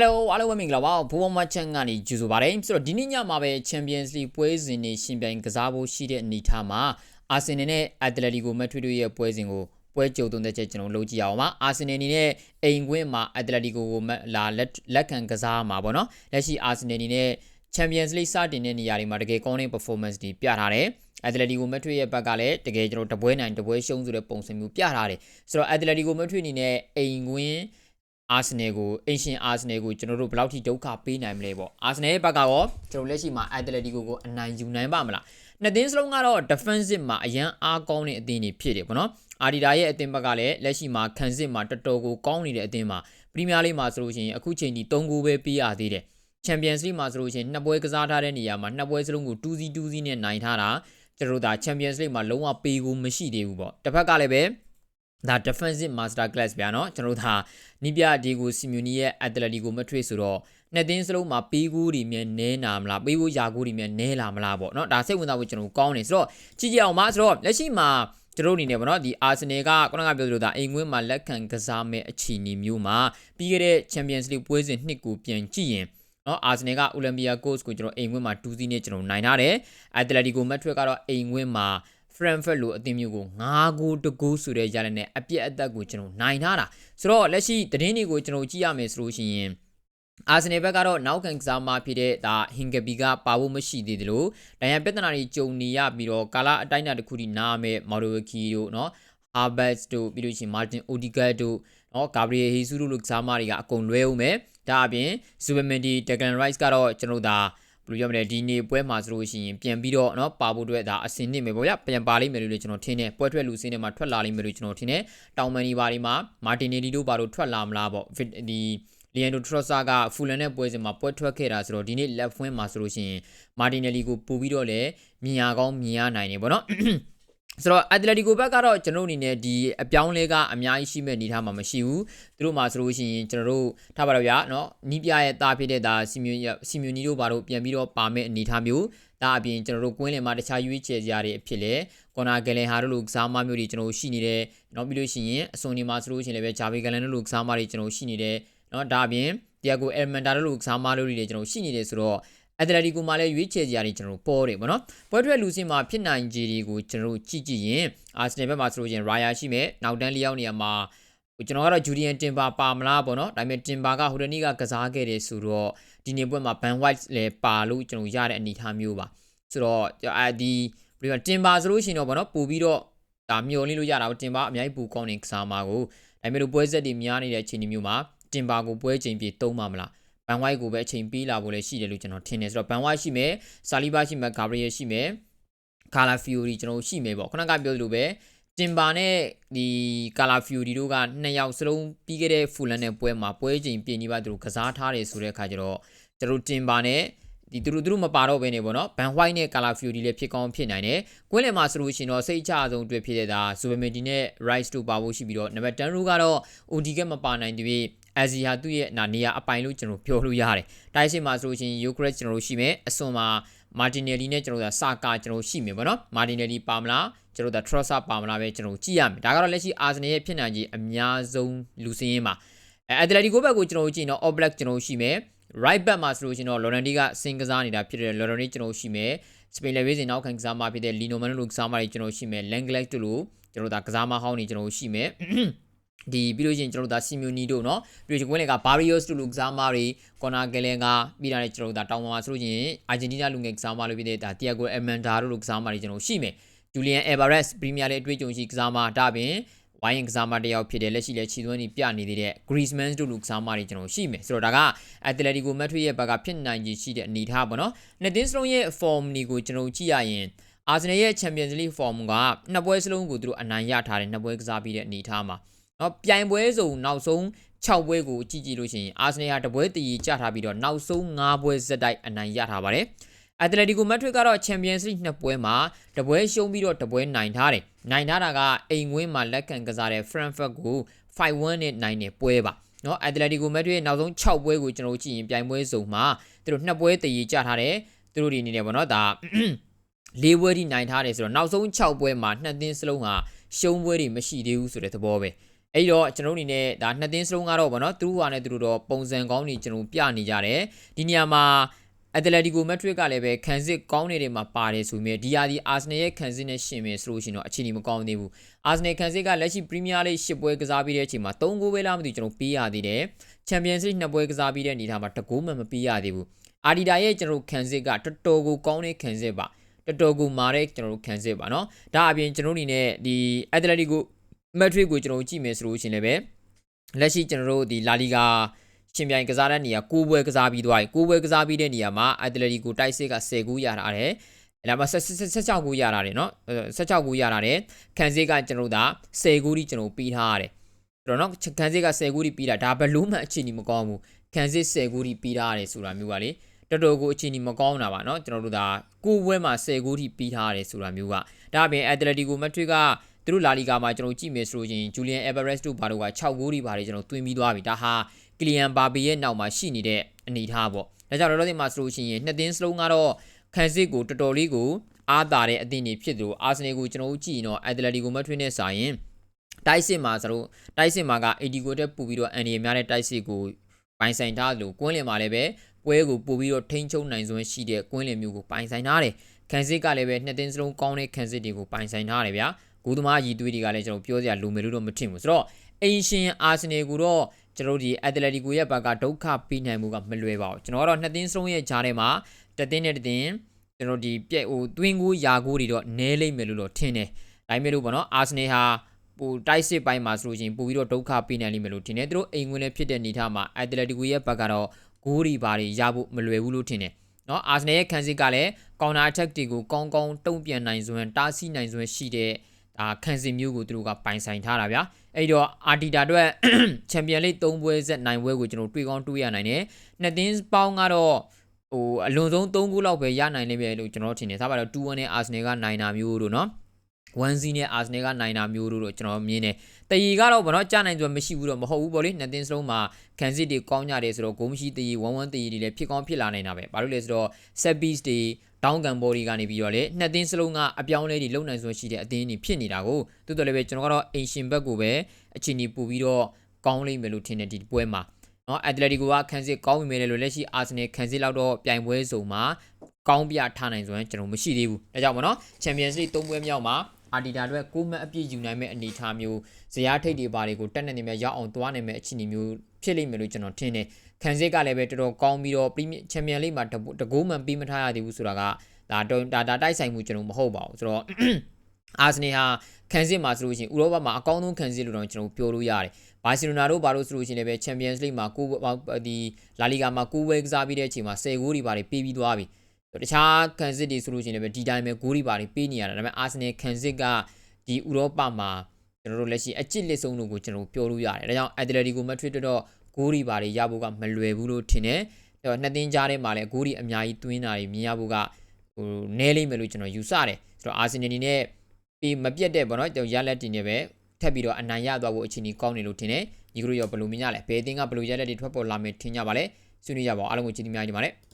Hello အားလုံးပဲမင်္ဂလာပါဘိုးဘမချန်ကနေကြိုဆိုပါရစေဆိုတော့ဒီနေ့ညမှာပဲ Champions League ပွဲစဉ်တွေရှင်ပြိုင်ကစားဖို့ရှိတဲ့အနေအထားမှာအာဆင်နယ်နဲ့ Atletico Madrid တို့ရဲ့ပွဲစဉ်ကိုပွဲကြိုသွင်းတဲ့ချက်ကျွန်တော်လုပ်ကြည့်အောင်ပါအာဆင်နယ်အနေနဲ့အိမ်ကွင်းမှာ Atletico ကိုလာလက်ခံကစားမှာပေါ့နော်လက်ရှိအာဆင်နယ်အနေနဲ့ Champions League စတင်တဲ့နေရာတွေမှာတကယ်ကောင်းတဲ့ performance တွေပြထားတယ်။ Atletico Madrid ရဲ့ဘက်ကလည်းတကယ်ကျွန်တော်တပွဲနိုင်တပွဲရှုံးဆိုတဲ့ပုံစံမျိုးပြထားတယ်။ဆိုတော့ Atletico Madrid အနေနဲ့အိမ်ကွင်း အာဆင်နယ်ကိုအင်ရှင်အာဆင်နယ်ကိုကျွန်တော်တို့ဘယ်လောက်ထိဒုက္ခပေးနိုင်မလဲပေါ့အာဆင်နယ်ရဲ့ဘက်ကတော့ကျွန်တော်လက်ရှိမှာအက်တလက်တီကိုကိုအနိုင်ယူနိုင်ပါမလားနှစ်သင်းစလုံးကတော့ defensive မှာအရန်အားကောင်းတဲ့အသင်းတွေဖြစ်တယ်ပေါ့နော်အာဒီတာရဲ့အသင်းဘက်ကလည်းလက်ရှိမှာခံစစ်မှာတော်တော်ကိုကောင်းနေတဲ့အသင်းမှာပရီးမီးယားလိမှာဆိုလို့ရှိရင်အခုချိန်ထိ3ဂိုးပဲပေးရသေးတယ်ချန်ပီယံစ်လိမှာဆိုလို့ရှိရင်နှစ်ပွဲကစားထားတဲ့နေရာမှာနှစ်ပွဲစလုံးကို2စီး2စီးနဲ့နိုင်ထားတာကျွန်တော်တို့ဒါချန်ပီယံစ်လိမှာလုံးဝပေးကိုမရှိသေးဘူးပေါ့တစ်ဖက်ကလည်းပဲ ဒါ defensive master class ဗျာနော်ကျွန်တော်တို့ဒါနီးပြဒီကိုစီမြူနီရဲ့ Atletico Madrid ဆိုတော့နှစ်သင်းစလုံးမှာပေးကူးတွေမြန်နဲနာမလားပေးဖို့ယာကူးတွေမြန်နဲလာမလားပေါ့နော်ဒါစိတ်ဝင်စားဖို့ကျွန်တော်ကောင်းနေဆိုတော့ကြည့်ကြအောင်ပါဆိုတော့လက်ရှိမှာကျွန်တော်အနေနဲ့ပေါ့နော်ဒီအာဆင်နယ်ကခုနကပြောသလိုဒါအိမ်ဝင်းမှာလက်ခံကစားမဲ့အခြေအနေမျိုးမှာပြီးခဲ့တဲ့ Champions League ပွဲစဉ်နှစ်ကိုပြန်ကြည့်ရင်နော်အာဆင်နယ်က Olympia Coast ကိုကျွန်တော်အိမ်ဝင်းမှာ2စီးနဲ့ကျွန်တော်နိုင်ထားတယ် Atletico Madrid ကတော့အိမ်ဝင်းမှာ Frankfurt လိုအသင်းမျိုးကို9ဂိုးတဂိုးဆိုတဲ့ရလနဲ့အပြက်အသက်ကိုကျွန်တော်နိုင်ထားတာဆိုတော့လက်ရှိသတင်းတွေကိုကျွန်တော်ကြည့်ရမယ်ဆိုလို့ရှိရင်အာဆင်နယ်ဘက်ကတော့နောက်ကန်ကစားမဖြစ်တဲ့ဒါဟင်ဂဘီကပါဖို့မရှိသေးတယ်လို့ဒိုင်ယန်ပြဿနာတွေကြုံနေရပြီးတော့ကာလာအတိုင်းအတာတစ်ခုထိနားမဲ့မော်ဒိုကီတို့နော်ဟာဘတ်တို့ပြီးလို့ရှိရင်မာတင်အိုဒီဂတ်တို့နော်ဂါဘရီယယ်ဟီဆူတို့လိုကစားမတွေကအကုန်လွဲအောင်မယ်ဒါအပြင်ဇူဘမန်ဒီဒက်ကန်ရိုက်စ်ကတော့ကျွန်တော်တို့ဒါ ဘယ်လိုပြောမလဲဒီနေ့ပွဲမှာဆိုလို့ရှိရင်ပြန်ပြီးတော့เนาะပါဖို့အတွက်ဒါအစင်နစ်မယ်ပေါ့ဗျပြန်ပါလိမ့်မယ်လို့ကျွန်တော်ထင်တယ်ပွဲထွက်လူစင်းတွေမှာထွက်လာလိမ့်မယ်လို့ကျွန်တော်ထင်တယ်တောင်မန်နီဘာတွေမှာမာတင်နီလီတို့ဘာလို့ထွက်လာမလားပေါ့ဒီလီယန်ဒိုထရော့ဆာကဖူလန်နဲ့ပွဲစဉ်မှာပွဲထွက်ခဲ့တာဆိုတော့ဒီနေ့လက်ဖွင့်မှာဆိုလို့ရှိရင်မာတင်နယ်လီကိုပို့ပြီးတော့လည်းမြင်ရကောင်းမြင်ရနိုင်တယ်ပေါ့နော် ဆိုတော့ Atletico ဘက်ကတော့ကျွန်တော်အနေနဲ့ဒီအပြောင်းလဲကအများကြီးရှိမဲ့အနေထားမှာမရှိဘူးသူတို့မှာဆိုလို့ရှိရင်ကျွန်တော်တို့ထားပါတော့ဗျာเนาะနီးပြရဲ့တာဖြစ်တဲ့ဒါစီမြူစီမြူနီတို့ဘာလို့ပြန်ပြီးတော့ပါမဲ့အနေထားမျိုးဒါအပြင်ကျွန်တော်တို့ကွင်းလင်မှာတခြားရွေးချယ်စရာတွေအဖြစ်လဲကွန်နာဂလန်ဟာတို့လိုကစားမမျိုးတွေကျွန်တော်ရှိနေတယ်เนาะပြီးလို့ရှိရင်အစွန်ဒီမှာဆိုလို့ရှိရင်လည်းပဲဂျာဗီဂလန်တို့လိုကစားမတွေကျွန်တော်ရှိနေတယ်เนาะဒါအပြင်တီယာဂိုအယ်မန်တာတို့လိုကစားမလို့တွေကျွန်တော်ရှိနေတယ်ဆိုတော့ အက်တလက်တီကိုမှလည်းရွေးချယ်ကြရတယ်ကျွန်တော်ပေါ်တယ်ဗောနော်ပွဲထွက်လူစင်းမှာဖြစ်နိုင်ခြေတွေကိုကျွန်တော်ကြည့်ကြည့်ရင်အာဆင်နယ်ဘက်မှာဆိုလို့ရင်ရာယာရှိမယ်နောက်တန်းလျောက်နေရာမှာကျွန်တော်ကတော့ဂျူဒီယန်တင်ပါပါမလားပေါ့နော်ဒါပေမဲ့တင်ပါကဟိုတနေ့ကကစားခဲ့တယ်ဆိုတော့ဒီနေ့ပွဲမှာဘန်ဝိုက်လည်းပါလို့ကျွန်တော်ရတဲ့အနေအထားမျိုးပါဆိုတော့အဲဒီဘယ်လိုတင်ပါဆိုလို့ရှိရင်တော့ဗောနော်ပို့ပြီးတော့ဒါမျောလင်းလို့ရတာတင်ပါအများကြီးပူကောင်းနေကစားမှာကိုဒါပေမဲ့လို့ပွဲဆက်တွေများနေတဲ့အခြေအနေမျိုးမှာတင်ပါကိုပွဲချိန်ပြေသုံးပါမလား ဘန်ဝိုက်ကိုပဲအချိန်ပေးလာဖို့လည်းရှိတယ်လို့ကျွန်တော်ထင်တယ်ဆိုတော့ဘန်ဝိုက်ရှိမယ်ဆာလီဘာရှိမယ်ဂါဘရီယယ်ရှိမယ်ကာလာဖီယိုရီကျွန်တော်ရှိမယ်ပေါ့ခုနကပြောသလိုပဲတင်ပါနဲ့ဒီကာလာဖီယိုဒီတို့ကနှစ်ယောက်စလုံးပြီးခဲ့တဲ့ဖူလန်နဲ့ပွဲမှာပွဲချိန်ပြင်ပြီးပါသူတို့ကစားထားတယ်ဆိုတဲ့အခါကျတော့ကျွန်တော်တင်ပါနဲ့ဒီသူတို့သူတို့မပါတော့ဘဲနေပေါ့နော်ဘန်ဟွိုင်းနဲ့ကာလာဖီယိုဒီလည်းဖြစ်ကောင်းဖြစ်နိုင်တယ်ကွင်းလယ်မှာဆိုလို့ရှိရင်တော့စိတ်ချဆုံးတွေ့ဖြစ်တဲ့ဒါဇူဘမင်ဒီနဲ့ rice တို့ပါဖို့ရှိပြီးတော့နံပါတ်10ရိုးကတော့ OD ကမပါနိုင်တပြီး အဇီဟာသူ့ရဲ့နာနေရာအပိုင်လို့ကျွန်တော်ပြောလို့ရတယ်။တိုင်းရှိမှာဆိုလို့ရှိရင်ယူကရက်ကျွန်တော်တို့ရှိမယ်အစွန်မှာမာတင်နယ်လီနဲ့ကျွန်တော်တို့စာကာကျွန်တော်ရှိမယ်ပေါ့နော်။မာတင်နယ်လီပါမလားကျွန်တော်တို့ထရော့ဆာပါမလားပဲကျွန်တော်ကြည့်ရမယ်။ဒါကတော့လက်ရှိအာဆင်နယ်ရဲ့ဖြစ်နိုင်ခြေအများဆုံးလူစင်းရင်မှာအဲအက်တလက်တီကိုဘက်ကိုကျွန်တော်ကြည့်ရင်တော့ All Black ကျွန်တော်ရှိမယ်။ right back မှာဆိုလို့ရှိရင်တော့ Lorandi ကစင်ကစားနေတာဖြစ်တယ် Lorandi ကျွန်တော်ရှိမယ်။စပိန်လေဝေးစင်နောက်ခံကစားမဖြစ်တဲ့ Lino Mano လို့ကစားမတွေကျွန်တော်ရှိမယ်။ Langlet တို့လို့ကျွန်တော်ဒါကစားမဟောင်းနေကျွန်တော်ရှိမယ်။ ဒီပြီးလို့ရှိရင်ကျွန်တော်တို့ဒါစီမြူနီတို့เนาะပြီးတော့ကွင်းလင်ကဘာရီယိုစ်တို့လူကစားမတွေကော်နာဂလန်ကပြီးတာနဲ့ကျွန်တော်တို့ဒါတောင်ပေါ်မှာဆိုလို့ရှိရင်အာဂျင်တီးနားလူငယ်ကစားမလို့ပြီးတဲ့ဒါတီယာဂိုအမန်ဒါတို့လူကစားမတွေကျွန်တော်ရှိမယ်ဂျူလီယန်အယ်ဗာရက်စ်ပရီးမီးယားလိအတွေ့အကြုံရှိကစားမဒါပြင်ဝိုင်းကစားမတယောက်ဖြစ်တယ်လက်ရှိလက်ချီသွင်းနေပြနေသေးတဲ့ Griezmann တို့လူကစားမတွေကျွန်တော်ရှိမယ်ဆိုတော့ဒါက Atletico Madrid ရဲ့ဘက်ကဖြစ်နိုင်ခြေရှိတဲ့အနေအထားပေါ့နော်နှစ်သင်းစလုံးရဲ့ form တွေကိုကျွန်တော်ကြည့်ရရင်အာဆင်နယ်ရဲ့ Champions League form ကနှစ်ပွဲစလုံးကိုသူတို့အနိုင်ရထားတယ်နှစ်ပွဲကစားပြီးတဲ့အနေအထားမှာ နော်ပြိုင်ပွဲစုံနောက်ဆုံး6ပွဲကိုကြည့်ကြည့်လို့ရှိရင်အာဆင်နယ်ဟာတပွဲတည်ကြထားပြီးတော့နောက်ဆုံး5ပွဲဇက်တိုက်အနိုင်ရထားပါတယ်အက်တလက်တီကိုမက်ဒရစ်ကတော့ချန်ပီယံစ်လိနှစ်ပွဲမှာတပွဲရှုံးပြီးတော့တပွဲနိုင်ထားတယ်နိုင်ထားတာကအိမ်ဝင်းမှာလက်ခံကစားတဲ့ Frankfurt ကို5-1နဲ့နိုင်တဲ့ပွဲပါနော်အက်တလက်တီကိုမက်ဒရစ်နောက်ဆုံး6ပွဲကိုကျွန်တော်ကြည့်ရင်ပြိုင်ပွဲစုံမှာသူတို့နှစ်ပွဲတည်ကြထားတယ်သူတို့ဒီအနေနဲ့ပေါ့နော်ဒါ၄ပွဲထိနိုင်ထားတယ်ဆိုတော့နောက်ဆုံး6ပွဲမှာနှစ်သင်းစလုံးဟာရှုံးပွဲတွေမရှိသေးဘူးဆိုတဲ့သဘောပဲ အဲ့တော့ကျွန်တော်တို့အနေနဲ့ဒါနှစ်သင်းစလုံးကတော့ဗောနော်သူတို့ဟာနဲ့သူတို့တော့ပုံစံကောင်းနေကျွန်တော်ပြနေကြတယ်ဒီနေရာမှာအက်တလက်တီကိုမက်ထရစ်ကလည်းပဲခံစစ်ကောင်းနေတဲ့မှာပါတယ်ဆိုမြဲဒီယာဒီအာဆနယ်ရဲ့ခံစစ်နဲ့ရှင်မယ်ဆိုလို့ရှိရင်တော့အခြေအနေမကောင်းသေးဘူးအာဆနယ်ခံစစ်ကလက်ရှိပရီးမီးယားလိရှစ်ပွဲကစားပြီးတဲ့အချိန်မှာ3ဂိုးပဲလားမသိဘူးကျွန်တော်ပေးရသေးတယ်ချန်ပီယံစ်လိနှစ်ပွဲကစားပြီးတဲ့အနေထားမှာတကိုးမှမပေးရသေးဘူးအာဒီတာရဲ့ကျွန်တော်ခံစစ်ကတော်တော်ကိုကောင်းတဲ့ခံစစ်ပါတော်တော်ကိုမာတဲ့ကျွန်တော်ခံစစ်ပါเนาะဒါအပြင်ကျွန်တော်အနေနဲ့ဒီအက်တလက်တီကို မက်ထရစ်ကိုကျွန်တော်ကြည့်မယ်ဆိုလို့ရှိရင်လည်းပဲလက်ရှိကျွန်တော်တို့ဒီလာလီဂါရှင်ပြိုင်ကစားတဲ့နေရာ6ပွဲကစားပြီးသွားပြီ6ပွဲကစားပြီးတဲ့နေရာမှာအက်တလက်တီကိုတိုက်စစ်က10ဂိုးရထားတယ်အဲ့ဒါမှ16ဂိုးရထားတယ်เนาะ16ဂိုးရထားတယ်ခံစစ်ကကျွန်တော်တို့ဒါ10ဂိုးကြီးကျွန်တော်ပြီးထားရတယ်ဆိုတော့เนาะခံစစ်က10ဂိုးကြီးပြီးတာဒါဘလို့မှအခြေအနေမကောင်းဘူးခံစစ်10ဂိုးကြီးပြီးထားရတယ်ဆိုတာမျိုးပါလေတော်တော်ကိုအခြေအနေမကောင်းတာပါเนาะကျွန်တော်တို့ဒါကိုပွဲမှာ10ဂိုးထိပြီးထားရတယ်ဆိုတာမျိုးကဒါအပြင်အက်တလက်တီကိုမက်ထရစ်က သူတို့လာလီဂါမှာကျွန်တော်ကြည့်မယ်ဆိုရင်ဂျူလီယန်အက်ဗရက်စ်တို့ဘာတို့က6ဂိုးထိပါတယ်ကျွန်တော်တွင်းပြီးသွားပြီဒါဟာကလီယန်ဘာဘီရဲ့နောက်မှာရှိနေတဲ့အနေအထားပေါ့ဒါကြောင့်လောလောဆယ်မှာဆိုလို့ရှိရင်နှစ်သင်းစလုံးကတော့ခံစစ်ကိုတော်တော်လေးကိုအားတာတဲ့အသင်းတွေဖြစ်သလိုအာဆနယ်ကိုကျွန်တော်တို့ကြည့်ရင်တော့အက်တလက်တီကိုမက်ထရစ်နဲ့စာရင်တိုက်စစ်မှာဆိုတော့တိုက်စစ်မှာကအေဒီကိုတက်ပူပြီးတော့အန်ဒီများတဲ့တိုက်စစ်ကိုပိုင်ဆိုင်ထားလို့ကွင်းလင်မှာလည်းပဲပွဲကိုပို့ပြီးတော့ထိန်းချုပ်နိုင်စွမ်းရှိတဲ့ကွင်းလင်မျိုးကိုပိုင်ဆိုင်ထားတယ်ခံစစ်ကလည်းပဲနှစ်သင်းစလုံးကောင်းတဲ့ခံစစ်တွေကိုပိုင်ဆိုင်ထားတယ်ဗျာ ဂိုးသမားရည်သွေးတွေကလည်းကျွန်တော်ပြောစရာလိုမယ်လို့တော့မထင်ဘူးဆိုတော့အင်ရှင်အာဆင်နယ်ကိုတော့ကျွန်တော်ဒီအက်တလက်တီကိုရဲ့ဘက်ကဒုက္ခပေးနိုင်မှုကမလွယ်ပါဘူးကျွန်တော်ကတော့နှစ်သင်းစလုံးရဲ့ဂျားထဲမှာတသင်းနဲ့တသင်းကျွန်တော်ဒီပြက်ဟိုတွင်းကိုယာကိုတွေတော့နဲလိမ့်မယ်လို့တော့ထင်တယ်ဒါပေမဲ့လို့ပေါ့နော်အာဆင်နယ်ဟာဟိုတိုက်စစ်ပိုင်းမှာဆိုလို့ရှိရင်ပို့ပြီးတော့ဒုက္ခပေးနိုင်လိမ့်မယ်လို့ထင်တယ်သူတို့အိမ်ဝင်လည်းဖြစ်တဲ့အနေထားမှာအက်တလက်တီကိုရဲ့ဘက်ကတော့ဂိုးတွေပါတွေရဖို့မလွယ်ဘူးလို့ထင်တယ်နော်အာဆင်နယ်ရဲ့ခံစစ်ကလည်းကောင်တာအထက်တွေကိုကောင်းကောင်းတုံ့ပြန်နိုင်စွမ်းတားဆီးနိုင်စွမ်းရှိတဲ့ ဒါခံစစ်မျိုးကိုသူတို့ကပိုင်ဆိုင်ထားတာဗျာအဲ့တော့အာတီတာအတွက်ချန်ပီယံလိ3ပွဲဆက်နိုင်ပွဲကိုကျွန်တော်တွေ့ကောင်းတွေ့ရနိုင်တယ်နှစ်သင်းပေါင်းကတော့ဟိုအလွန်ဆုံး3ဂိုးလောက်ပဲရနိုင်လိမ့်မယ်လို့ကျွန်တော်ထင်တယ်ဒါပါတော့2-1နဲ့အာဆင်နယ်ကနိုင်တာမျိုးတို့နော် 1 0နဲ့အာဆင်နယ်ကနိုင်တာမျိုးတို့တော့ကျွန်တော်မြင်တယ်တရီကတော့ဘာတော့ကြာနိုင်ဆိုမရှိဘူးတော့မဟုတ်ဘူးပေါ့လေနှစ်သင်းစလုံးမှာခံစစ်တွေကောင်းကြတယ်ဆိုတော့ဂိုးမရှိတရီ1 1တရီတွေလည်းဖြစ်ကောင်းဖြစ်လာနိုင်တာပဲဘာလို့လဲဆိုတော့ set piece တွေတောင်းကန်ဘော်ဒီကနေပြီးတော့လေနှစ်သင်းစလုံးကအပြောင်းလဲတွေလုံနိုင်စွမ်းရှိတဲ့အသင်းတွေဖြစ်နေတာကိုတိုးတော်လည်းပဲကျွန်တော်ကတော့အင်ရှင်ဘက်ကိုပဲအချိန်ကြီးပို့ပြီးတော့ကောင်းလိမ့်မယ်လို့ထင်တယ်ဒီပွဲမှာနော်အက်တလက်တီကိုကခံစစ်ကောင်းပြီမယ်လို့လက်ရှိအာဆင်နယ်ခံစစ်လောက်တော့ပြိုင်ပွဲစုံမှာကောင်းပြထားနိုင်စွမ်းကျွန်တော်မရှိသေးဘူးဒါကြောင့်မနော်ချန်ပီယံစ်လိ3ပွဲမြောက်မှာ အာဒီတာအတွက်ကိုမတ်အပြည့်ယူနိုင်မဲ့အနေအထားမျိုးဇရာထိတ်တွေပါတွေကိုတက်နေနေမြရောက်အောင်သွားနိုင်မဲ့အခြေအနေမျိုးဖြစ်လိမ့်မယ်လို့ကျွန်တော်ထင်တယ်ခံစစ်ကလည်းပဲတော်တော်ကောင်းပြီးတော့ပရီးမီချန်ပီယံလိမှာတကိုးမှန်ပြီးမထားရသေးဘူးဆိုတာကဒါဒါဒါတိုက်ဆိုင်မှုကျွန်တော်မဟုတ်ပါဘူးဆိုတော့အာဆင်နယ်ဟာခံစစ်မှာဆိုလို့ရှိရင်ဥရောပမှာအကောင်းဆုံးခံစစ်လို့တော့ကျွန်တော်ပြောလို့ရတယ်ဘာစီလိုနာတို့ဘာလို့ဆိုလို့ရှိရင်လည်းပဲချန်ပီယံစ်လိမှာကိုဒီလာလီဂါမှာကိုဝဲကစားပြီးတဲ့အချိန်မှာ10ဂိုးတွေပါတယ်ပေးပြီးသွားပြီ တခြားခံစစ်တွေဆိုလို့ရှိရင်လည်းဒီတိုင်းပဲဂိုးတွေပါတယ်ပေးနေရတာဒါပေမဲ့အာဆင်နယ်ခံစစ်ကဒီဥရောပမှာကျွန်တော်တို့လက်ရှိအကျစ်လက်ဆုံးတို့ကိုကျွန်တော်ပြောလို့ရတယ်ဒါကြောင့်အက်တလက်တီကိုမက်ထရစ်တော့ဂိုးတွေပါတယ်ရဖို့ကမလွယ်ဘူးလို့ထင်တယ်အဲ့တော့နှစ်သင်းကြားထဲမှာလည်းဂိုးတွေအများကြီးသွင်းတာတွေမြင်ရဖို့ကဟိုနဲလိမ့်မယ်လို့ကျွန်တော်ယူဆတယ်ဆိုတော့အာဆင်နယ်အနေနဲ့ဒီမပြတ်တဲ့ပေါ့နော်ရလက်တင်နေပဲထပ်ပြီးတော့အနိုင်ရသွားဖို့အခြေအနေကောင်းနေလို့ထင်တယ်ညီကတို့ရောဘယ်လိုမြင်ကြလဲဘယ်အသင်းကဘယ်လိုရလက်တွေထွက်ပေါ်လာမယ်ထင်ကြပါလဲဆွေးနွေးကြပါဦးအားလုံးကိုကျေးဇူးများကြီးတင်ပါတယ်